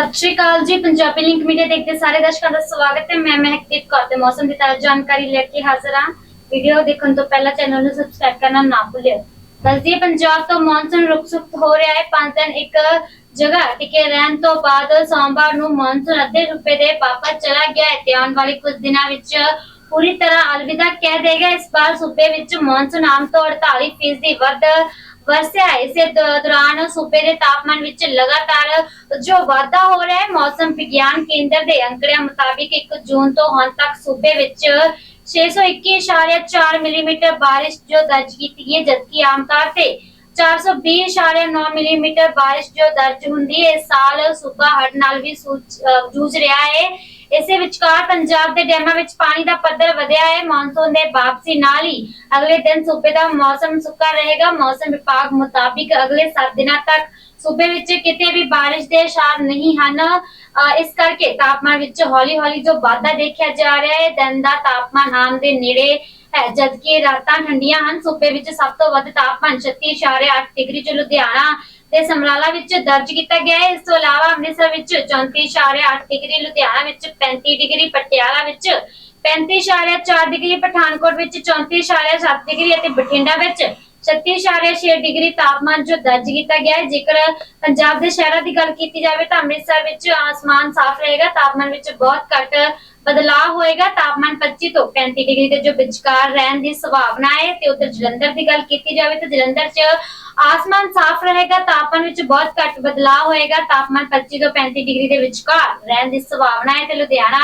ਸਤਿ ਸ਼੍ਰੀ ਅਕਾਲ ਜੀ। Punjabi link media ਦੇਖਦੇ ਸਾਰੇ ਦਰਸ਼ਕਾਂ ਦਾ ਸਵਾਗਤ ਹੈ। ਮੈਂ ਮਹਿਕਦੀਪ ਕੌਰ ਤੇ ਮੌਸਮ ਦੀ ਤਾਜ਼ਾ ਜਾਣਕਾਰੀ ਲੈ ਕੇ ਹਾਜ਼ਰ ਹਾਂ। ਵੀਡੀਓ ਦੇਖਣ ਤੋਂ ਪਹਿਲਾਂ ਚੈਨਲ ਨੂੰ ਸਬਸਕ੍ਰਾਈਬ ਕਰਨਾ ਨਾ ਭੁੱਲਿਓ। ਦੱਸਦੀਏ ਪੰਜਾਬ ਤੋਂ ਮੌਨਸੂਨ ਰੁਕਸੁਕ ਹੋ ਰਿਹਾ ਹੈ। ਪੰਜ ਦਿਨ ਇੱਕ ਜਗ੍ਹਾ ਟਿਕੇ ਰਹਿਣ ਤੋਂ ਬਾਅਦ ਸੋਮਵਾਰ ਨੂੰ ਮੌਨਸੂਨ ਅੱਧੇ ਰੁਪਏ ਦੇ ਵਾਪਸ ਚਲਾ ਗਿਆ ਹੈ ਤੇ ਆਉਣ ਵਾਲੇ ਕੁਝ ਦਿਨਾਂ ਵਿੱਚ ਪੂਰੀ ਤਰ੍ਹਾਂ ਅਲਵਿਦਾ ਕਹਿ ਦੇਗਾ ਇਸ ਵਾਰ ਸੂਬੇ ਵਿੱਚ ਮੌਨਸੂਨ ਆਮ ਤੋਂ 48% ਦੀ ਵੱਧ ਵਰਸਿਆ ਹੈ। ਇਸੇ ਦ- ਦੌਰਾਨ ਸੂਬੇ ਦੇ ਤਾਪਮਾਨ ਵਿੱਚ ਲਗਾਤਾਰ ਜੋ ਵਾਧਾ ਹੋ ਰਿਹਾ ਹੈ, ਮੌਸਮ ਵਿਗਿਆਨ ਕੇਂਦਰ ਦੇ ਅੰਕੜਿਆਂ ਮੁਤਾਬਿਕ 1 ਜੂਨ ਤੋਂ ਹੁਣ ਤੱਕ ਸੂਬੇ ਵਿੱਚ 621.4 ਮਿਲੀਮੀਟਰ ਬਾਰਿਸ਼ ਜੋ ਦਰਜ ਕੀਤੀ ਗਈ ਹੈ, ਜਦਕਿ ਆਮ ਤੌਰ ਤੇ 420.9 ਮਿਲੀਮੀਟਰ ਬਾਰਿਸ਼ ਜੋ ਦਰਜ ਹੁੰਦੀ ਹੈ, ਇਸ ਸਾਲ ਸੂਬਾ ਹੜ ਨਾਲ ਵੀ ਸੂਝ- ਜੂਝ ਰਿਹਾ ਹੈ ਇਸੇ ਵਿਚਕਾਰ ਪੰਜਾਬ ਦੇ ਡੈਮਾਂ ਵਿੱਚ ਪਾਣੀ ਦਾ ਪੱਧਰ ਵਧਿਆ ਹੈ। ਮੌਨਸੂਨ ਦੇ ਵਾਪਸੀ ਨਾਲ ਹੀ ਅਗਲੇ ਦਿਨ ਸੂਬੇ ਦਾ ਮੌਸਮ ਸੁੱਕਾ ਰਹੇਗਾ। ਮੌਸਮ ਵਿਭਾਗ ਮੁਤਾਬਿਕ ਅਗਲੇ 7 ਦਿਨਾਂ ਤੱਕ ਸੂਬੇ ਵਿੱਚ ਕਿਤੇ ਵੀ ਬਾਰਿਸ਼ ਦੇ ਇਸ਼ਾਰ ਨਹੀਂ ਹਨ। ਇਸ ਕਰਕੇ ਤਾਪਮਾਨ ਵਿੱਚ ਹੌਲੀ-ਹੌਲੀ ਜੋ ਵਾਧਾ ਦੇਖਿਆ ਜਾ ਰਿਹਾ ਹੈ, ਦਿਨ ਦਾ ਤਾਪਮਾਨ ਆਮ ਦੇ ਨੇੜੇ ਹੈ, ਜਦਕਿ ਰਾਤਾਂ ਠੰਡੀਆਂ ਹਨ। ਸੂਬੇ ਵਿੱਚ ਸਭ ਤੋਂ ਵੱਧ ਤਾਪਮਾਨ 36.8 ਡਿਗਰੀ ਚ ਲੁਧਿਆਣਾ ਤੇ ਸਮਰਾਲਾ ਵਿੱਚ ਦਰਜ ਕੀਤਾ ਗਿਆ ਹੈ। ਇਸ ਤੋਂ ਇਲਾਵਾ ਅੰਮ੍ਰਿਤਸਰ ਵਿੱਚ 34.8 ਡਿਗਰੀ, ਲੁਧਿਆਣਾ ਵਿੱਚ 35 ਡਿਗਰੀ, ਪਟਿਆਲਾ ਵਿੱਚ 35.4 ਡਿਗਰੀ, ਪਠਾਨਕੋਟ ਵਿੱਚ 34.7 ਡਿਗਰੀ ਅਤੇ ਬਠਿੰਡਾ ਵਿੱਚ 36.6 ਡਿਗਰੀ ਤਾਪਮਾਨ ਜੋ ਦਰਜ ਕੀਤਾ ਗਿਆ ਹੈ। ਜੇਕਰ ਪੰਜਾਬ ਦੇ ਸ਼ਹਿਰਾਂ ਦੀ ਗੱਲ ਕੀਤੀ ਜਾਵੇ ਤਾਂ ਅੰਮ੍ਰਿਤਸਰ ਵਿੱਚ ਆਸਮਾਨ ਸਾਫ਼ ਰਹੇਗਾ, ਤਾਪਮਾਨ ਵਿੱਚ ਬਹੁਤ ਘੱਟ ਬਦਲਾਅ ਹੋਏਗਾ। ਤਾਪਮਾਨ 25 ਤੋਂ 35 ਡਿਗਰੀ ਦੇ ਜੋ ਵਿਚਕਾਰ ਰਹਿਣ ਦੀ ਸੰਭਾਵਨਾ ਹੈ ਤੇ ਉਧਰ ਜਲੰਧਰ ਦੀ ਗੱਲ ਕੀਤੀ ਜਾਵੇ ਤਾਂ ਜਲੰਧਰ 'ਚ ਆਸਮਾਨ ਸਾਫ਼ ਰਹੇਗਾ, ਤਾਪਮਾਨ ਵਿੱਚ ਬਹੁਤ ਘੱਟ ਬਦਲਾਅ ਹੋਏਗਾ, ਤਾਪਮਾਨ 25 ਤੋਂ 35 ਡਿਗਰੀ ਦੇ ਵਿਚਕਾਰ ਰਹਿਣ ਦੀ ਸੰਭਾਵਨਾ ਹੈ ਤੇ ਲੁਧਿਆਣਾ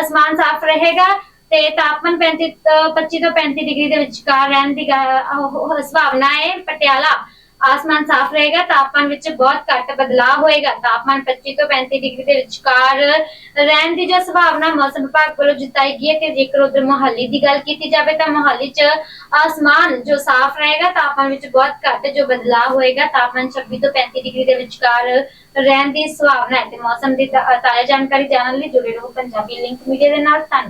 ਆਸਮਾਨ ਸਾਫ਼ ਰਹੇਗਾ ਤੇ ਤਾਪਮਾਨ 35 ਤੋਂ 25 ਤੋਂ 35 ਡਿਗਰੀ ਦੇ ਵਿਚਕਾਰ ਰਹਿਣ ਦੀ ਸੰਭਾਵਨਾ ਹੈ। ਪਟਿਆਲਾ ਆਸਮਾਨ ਸਾਫ਼ ਰਹੇਗਾ, ਤਾਪਮਾਨ ਵਿੱਚ ਬਹੁਤ ਘੱਟ ਬਦਲਾਅ ਹੋਏਗਾ। ਤਾਪਮਾਨ 25 ਤੋਂ 35 ਡਿਗਰੀ ਦੇ ਵਿਚਕਾਰ ਰਹਿਣ ਦੀ ਜੋ ਸੰਭਾਵਨਾ ਮੌਸਮ ਵਿਭਾਗ ਵੱਲੋਂ ਜਤਾਈ ਗਈ ਹੈ ਤੇ ਜੇਕਰ ਉਧਰ ਮੋਹਾਲੀ ਦੀ ਗੱਲ ਕੀਤੀ ਜਾਵੇ ਤਾਂ ਮੋਹਾਲੀ 'ਚ ਆਸਮਾਨ ਜੋ ਸਾਫ਼ ਰਹੇਗਾ, ਤਾਪਮਾਨ ਵਿੱਚ ਬਹੁਤ ਘੱਟ ਜੋ ਬਦਲਾਅ ਹੋਏਗਾ, ਤਾਪਮਾਨ 26 ਤੋਂ 35 ਡਿਗਰੀ ਦੇ ਵਿਚਕਾਰ ਰਹਿਣ ਦੀ ਸੰਭਾਵਨਾ ਹੈ। ਤੇ ਮੌਸਮ ਦੀ ਤਾਜ਼ਾ ਜਾਣਕਾਰੀ ਜਾਣਨ ਲਈ ਜੁੜੇ ਰਹੋ ਪੰਜਾਬੀ ਲਿੰਕ ਮੀਡੀਆ ਦੇ ਨਾਲ। ਧੰਨਵਾਦ।